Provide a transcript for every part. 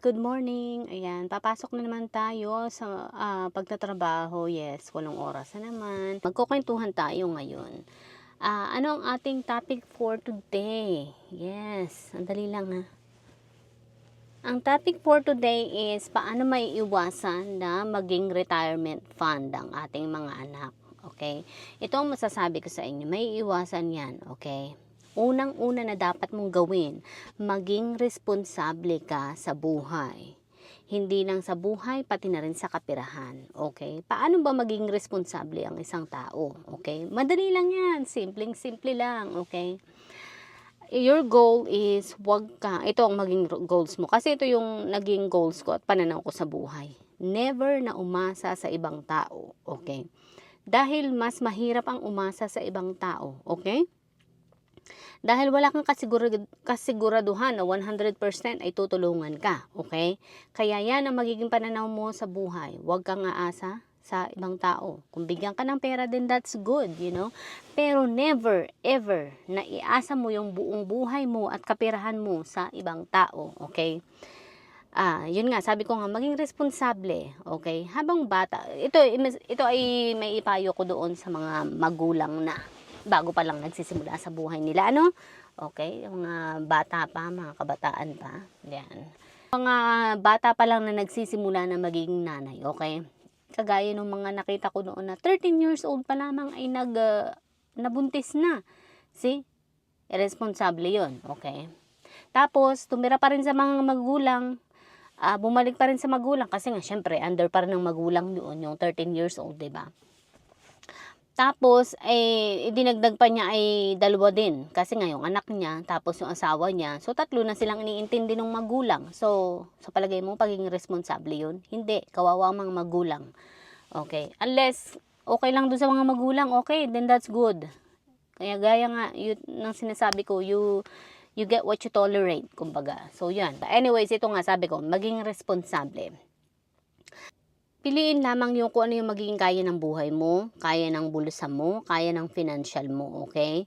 Good morning. Ayan, papasok na naman tayo sa ah, pagtatrabaho. Yes, walong oras na naman. Magkukwentuhan tayo ngayon. Ah, ano ang ating topic for today? Yes, ang lang ha. Ang topic for today is paano may iwasan na maging retirement fund ang ating mga anak. Okay? Ito ang masasabi ko sa inyo. May iwasan yan. Okay? Unang-una na dapat mong gawin, maging responsable ka sa buhay. Hindi lang sa buhay, pati na rin sa kapirahan. Okay? Paano ba maging responsable ang isang tao? Okay? Madali lang yan. Simpleng-simple lang. Okay? Your goal is wag ka, ito ang maging goals mo. Kasi ito yung naging goals ko at pananaw ko sa buhay. Never na umasa sa ibang tao. Okay? Dahil mas mahirap ang umasa sa ibang tao. Okay? Dahil wala kang kasigurad, kasiguraduhan na 100% ay tutulungan ka, okay? Kaya yan ang magiging pananaw mo sa buhay. Huwag kang aasa sa ibang tao. Kung bigyan ka ng pera, then that's good, you know? Pero never, ever, na iasa mo yung buong buhay mo at kapirahan mo sa ibang tao, okay? Ah, yun nga, sabi ko nga, maging responsable, okay? Habang bata, ito, ito ay may ipayo ko doon sa mga magulang na bago pa lang nagsisimula sa buhay nila, ano? Okay, mga bata pa, mga kabataan pa, yan. Mga bata pa lang na nagsisimula na magiging nanay, okay? Kagaya ng mga nakita ko noon na 13 years old pa lamang ay nag, ah, nabuntis na. See? Irresponsable yon okay? Tapos, tumira pa rin sa mga magulang, ah, bumalik pa rin sa magulang kasi nga syempre under pa rin ng magulang noon yung 13 years old, 'di ba? Tapos eh idinagdag pa niya ay dalawa din kasi nga yung anak niya tapos yung asawa niya. So tatlo na silang iniintindi ng magulang. So sa palagay mo pagiging responsable 'yun? Hindi, kawawa mga magulang. Okay, unless okay lang doon sa mga magulang, okay, then that's good. Kaya gaya nga yun ng sinasabi ko, you you get what you tolerate, kumbaga. So, yan. But anyways, ito nga sabi ko, maging responsable. Piliin lamang yung kung ano yung magiging kaya ng buhay mo, kaya ng bulsa mo, kaya ng financial mo, okay?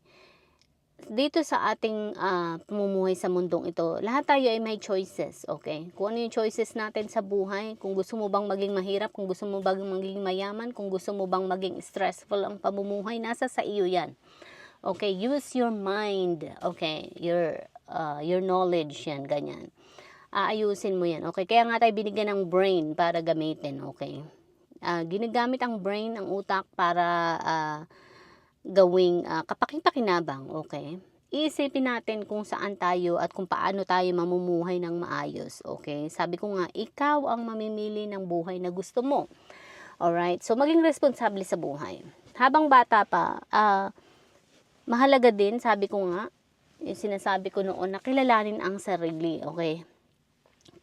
Dito sa ating ah, pamumuhay sa mundong ito, lahat tayo ay may choices, okay? Kung ano yung choices natin sa buhay, kung gusto mo bang maging mahirap, kung gusto mo bang maging mayaman, kung gusto mo bang maging stressful ang pamumuhay, nasa sa iyo yan. Okay, use your mind. Okay, your uh, your knowledge yan, ganyan. Aayusin mo yan. Okay, kaya nga tayo binigyan ng brain para gamitin. Okay. Ah, ginagamit ang brain, ang utak para ah, gawing uh, kapakipakinabang. Okay. Iisipin natin kung saan tayo at kung paano tayo mamumuhay ng maayos. Okay. Sabi ko nga, ikaw ang mamimili ng buhay na gusto mo. Alright. So, maging responsable sa buhay. Habang bata pa, ah, mahalaga din, sabi ko nga, yung sinasabi ko noon, na kilalanin ang sarili, okay?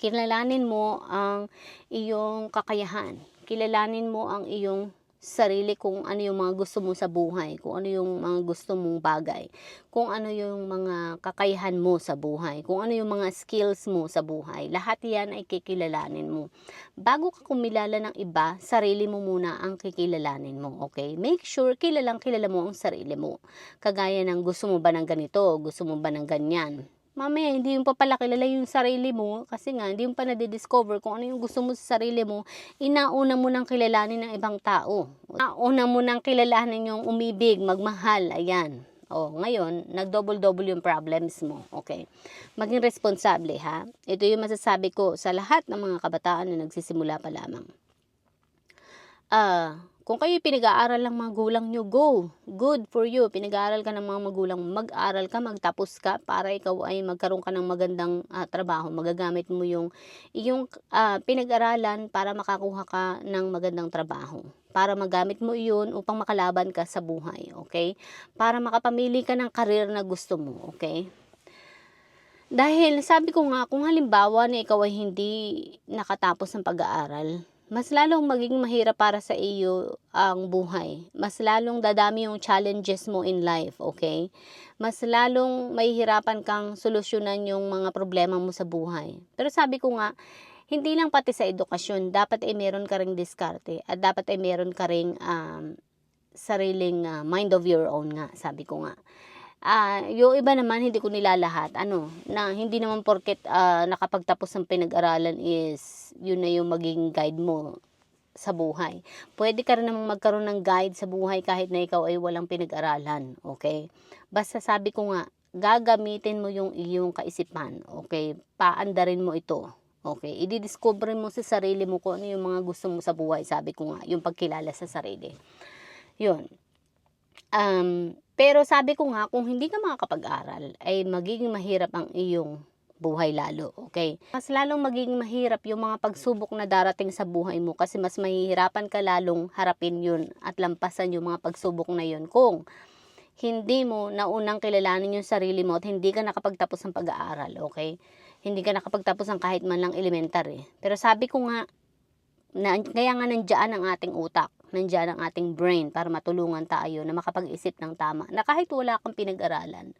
Kilalanin mo ang iyong kakayahan. Kilalanin mo ang iyong sarili kung ano yung mga gusto mo sa buhay, kung ano yung mga gusto mong bagay, kung ano yung mga kakayahan mo sa buhay, kung ano yung mga skills mo sa buhay. Lahat yan ay kikilalanin mo. Bago ka kumilala ng iba, sarili mo muna ang kikilalanin mo, okay? Make sure kilalang kilala mo ang sarili mo. Kagaya ng gusto mo ba ng ganito, gusto mo ba ng ganyan, mamaya hindi yung pa pala kilala yung sarili mo kasi nga hindi yung pa nadidiscover kung ano yung gusto mo sa sarili mo inauna mo nang kilalanin ng ibang tao inauna mo nang kilalanin yung umibig, magmahal, ayan Oh, ngayon, nag-double-double yung problems mo. Okay. Maging responsable, ha? Ito yung masasabi ko sa lahat ng mga kabataan na nagsisimula pa lamang. Ah, kung kayo pinag-aaral ng mga gulang nyo, go. Good for you. Pinag-aaral ka ng mga magulang, mag-aral ka, magtapos ka para ikaw ay magkaroon ka ng magandang ah, trabaho. Magagamit mo yung yung ah, pinag-aralan para makakuha ka ng magandang trabaho. Para magamit mo iyon upang makalaban ka sa buhay, okay? Para makapamili ka ng karir na gusto mo, okay? Dahil sabi ko nga, kung halimbawa na ikaw ay hindi nakatapos ng pag-aaral, mas lalong magiging mahirap para sa iyo ang buhay. Mas lalong dadami yung challenges mo in life, okay? Mas lalong mahihirapan kang solusyonan yung mga problema mo sa buhay. Pero sabi ko nga, hindi lang pati sa edukasyon, dapat ay meron ka ring diskarte at dapat ay meron ka ring um, sariling uh, mind of your own nga, sabi ko nga. Ah, yung iba naman hindi ko nilalahat. Ano, na hindi naman porket ah, nakapagtapos ng pinag-aralan is yun na yung magiging guide mo sa buhay. Pwede ka rin namang magkaroon ng guide sa buhay kahit na ikaw ay walang pinag-aralan. Okay? Basta sabi ko nga, gagamitin mo yung iyong kaisipan. Okay? Paandarin mo ito. Okay? Ididiscover mo sa sarili mo kung ano yung mga gusto mo sa buhay. Sabi ko nga, yung pagkilala sa sarili. Yun. Um, pero sabi ko nga, kung hindi ka makakapag-aral, ay magiging mahirap ang iyong buhay lalo, okay? Mas lalong magiging mahirap yung mga pagsubok na darating sa buhay mo kasi mas mahihirapan ka lalong harapin yun at lampasan yung mga pagsubok na yun kung hindi mo naunang kilalanin yung sarili mo at hindi ka nakapagtapos ng pag-aaral, okay? Hindi ka nakapagtapos ng kahit man lang elementary. Pero sabi ko nga, na, kaya nga nandiyan ang ating utak, nandiyan ang ating brain para matulungan tayo na makapag-isip ng tama. Na kahit wala kang pinag-aralan,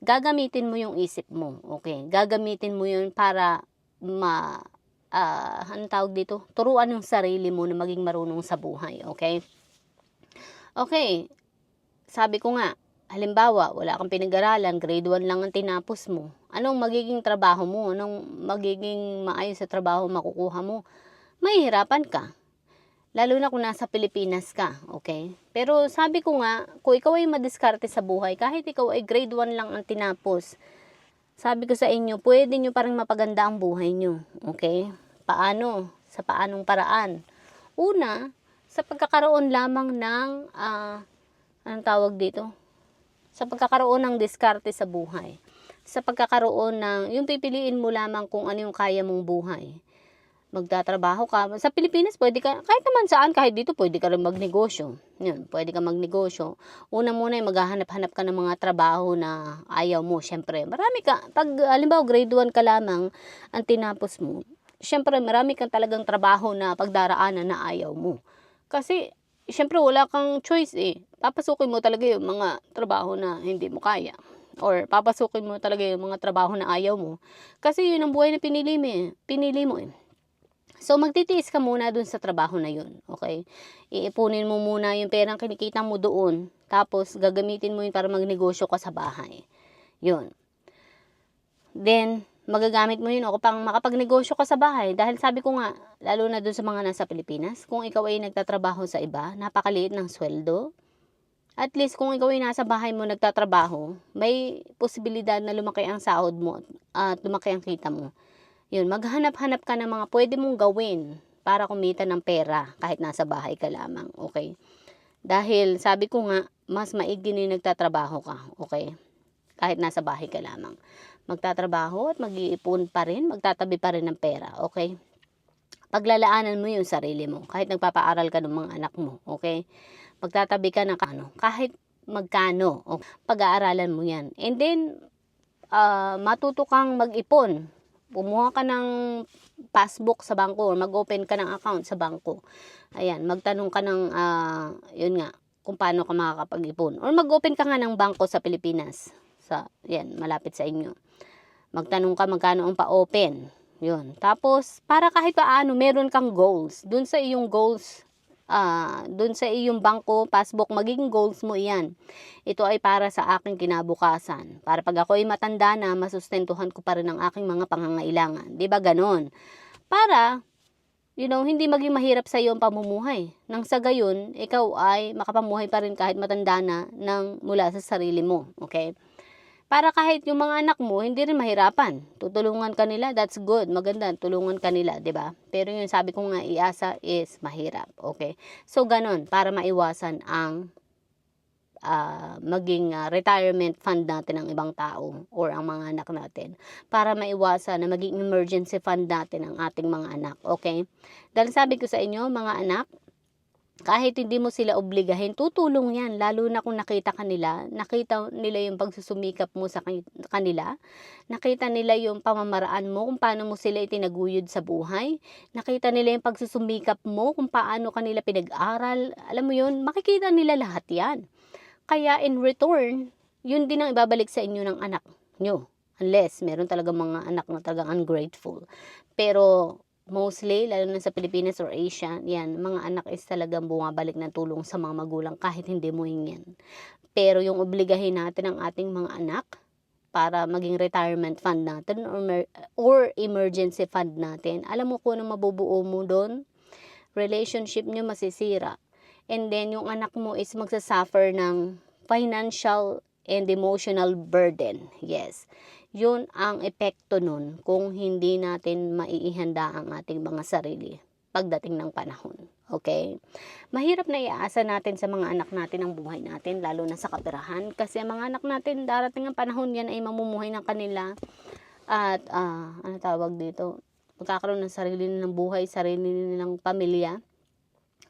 gagamitin mo yung isip mo, okay? Gagamitin mo yun para ma, ah, anong tawag dito? Turuan yung sarili mo na maging marunong sa buhay, okay? Okay, sabi ko nga, halimbawa, wala kang pinag-aralan, grade 1 lang ang tinapos mo. Anong magiging trabaho mo? Anong magiging maayos sa trabaho makukuha mo? Mahihirapan ka. Lalo na kung nasa Pilipinas ka, okay? Pero sabi ko nga, kung ikaw ay madiskarte sa buhay, kahit ikaw ay grade 1 lang ang tinapos, sabi ko sa inyo, pwede nyo parang mapaganda ang buhay nyo, okay? Paano? Sa paanong paraan? Una, sa pagkakaroon lamang ng, ah, anong tawag dito? Sa pagkakaroon ng diskarte sa buhay. Sa pagkakaroon ng, yung pipiliin mo lamang kung ano yung kaya mong buhay magtatrabaho ka. Sa Pilipinas, pwede ka, kahit naman saan, kahit dito, pwede ka rin magnegosyo. Yun, pwede ka magnegosyo. Una muna, ay maghahanap-hanap ka ng mga trabaho na ayaw mo, syempre. Marami ka, pag, halimbawa, grade 1 ka lamang, ang tinapos mo, syempre, marami kang talagang trabaho na pagdaraanan na ayaw mo. Kasi, syempre, wala kang choice eh. Papasukin mo talaga yung mga trabaho na hindi mo kaya. Or papasukin mo talaga yung mga trabaho na ayaw mo. Kasi yun ang buhay na pinili mo eh. Pinili mo eh. So, magtitiis ka muna dun sa trabaho na yun. Okay? Iipunin mo muna yung perang kinikita mo doon. Tapos, gagamitin mo yun para magnegosyo ka sa bahay. Yun. Then, magagamit mo yun o pang makapagnegosyo ka sa bahay. Dahil sabi ko nga, lalo na dun sa mga nasa Pilipinas, kung ikaw ay nagtatrabaho sa iba, napakaliit ng sweldo. At least kung ikaw ay nasa bahay mo nagtatrabaho, may posibilidad na lumaki ang sahod mo at lumaki ang kita mo. Yun, maghanap-hanap ka ng mga pwede mong gawin para kumita ng pera kahit nasa bahay ka lamang, okay? Dahil sabi ko nga, mas maigi na nagtatrabaho ka, okay? Kahit nasa bahay ka lamang. Magtatrabaho at mag-iipon pa rin, magtatabi pa rin ng pera, okay? Paglalaanan mo yung sarili mo, kahit nagpapaaral ka ng mga anak mo, okay? Magtatabi ka ng ano, kahit magkano, o pag-aaralan mo yan. And then, uh, matuto kang mag-ipon, Kumuha ka ng passbook sa bangko, mag-open ka ng account sa bangko. Ayan, magtanong ka ng, uh, yun nga, kung paano ka makakapag-ipon. Or mag-open ka nga ng bangko sa Pilipinas. Sa, yan, malapit sa inyo. Magtanong ka magkano ang pa-open. Yun. Tapos, para kahit paano, meron kang goals. Dun sa iyong goals uh, dun sa iyong bangko, passbook, magiging goals mo iyan. Ito ay para sa aking kinabukasan. Para pag ako ay matanda na, masustentuhan ko pa rin ang aking mga pangangailangan. ba diba ganon? Para, you know, hindi maging mahirap sa iyo ang pamumuhay. Nang sa gayon, ikaw ay makapamuhay pa rin kahit matanda na ng mula sa sarili mo. Okay? Para kahit yung mga anak mo hindi rin mahirapan. Tutulungan kanila, that's good, maganda, tulungan kanila, 'di ba? Pero yung sabi ko nga iasa is mahirap, okay? So ganun para maiwasan ang uh, maging uh, retirement fund natin ng ibang tao or ang mga anak natin para maiwasan na maging emergency fund natin ang ating mga anak, okay? Dahil sabi ko sa inyo, mga anak, kahit hindi mo sila obligahin, tutulong yan. Lalo na kung nakita kanila, nakita nila yung pagsusumikap mo sa kanila, nakita nila yung pamamaraan mo, kung paano mo sila itinaguyod sa buhay, nakita nila yung pagsusumikap mo, kung paano kanila pinag-aral, alam mo yun, makikita nila lahat yan. Kaya in return, yun din ang ibabalik sa inyo ng anak nyo. Unless, meron talaga mga anak na talagang ungrateful. Pero, mostly, lalo na sa Pilipinas or Asia, yan, mga anak is talagang bumabalik ng tulong sa mga magulang kahit hindi mo hingyan. Pero yung obligahin natin ang ating mga anak para maging retirement fund natin or, or emergency fund natin, alam mo kung ano mabubuo mo doon? Relationship nyo masisira. And then, yung anak mo is magsasuffer ng financial and emotional burden. Yes. Yun ang epekto nun kung hindi natin maiihanda ang ating mga sarili pagdating ng panahon. Okay? Mahirap na iaasa natin sa mga anak natin ang buhay natin, lalo na sa kapirahan. Kasi ang mga anak natin, darating ang panahon yan ay mamumuhay ng kanila at, ah, ano tawag dito, magkakaroon ng sarili nilang buhay, sarili nilang pamilya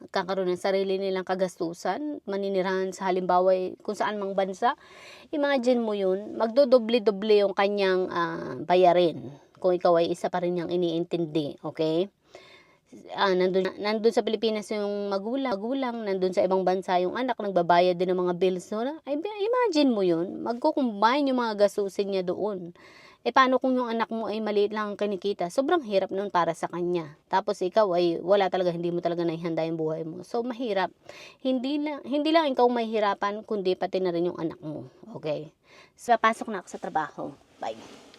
kakaroon ng sarili nilang kagastusan, maninirahan sa halimbawa kung saan mang bansa, imagine mo yun, magdodoble-doble yung kanyang ah, bayarin kung ikaw ay isa pa rin niyang iniintindi, okay? Ah, nandun, nandun sa Pilipinas yung magulang, magulang, nandun sa ibang bansa yung anak, nagbabayad din ng mga bills. No? Imagine mo yun, magkukumbine yung mga gastusin niya doon. E paano kung yung anak mo ay maliit lang ang kinikita? Sobrang hirap nun para sa kanya. Tapos ikaw ay wala talaga, hindi mo talaga naihanda yung buhay mo. So mahirap. Hindi lang, hindi lang ikaw mahirapan, kundi pati na rin yung anak mo. Okay? So papasok na ako sa trabaho. Bye.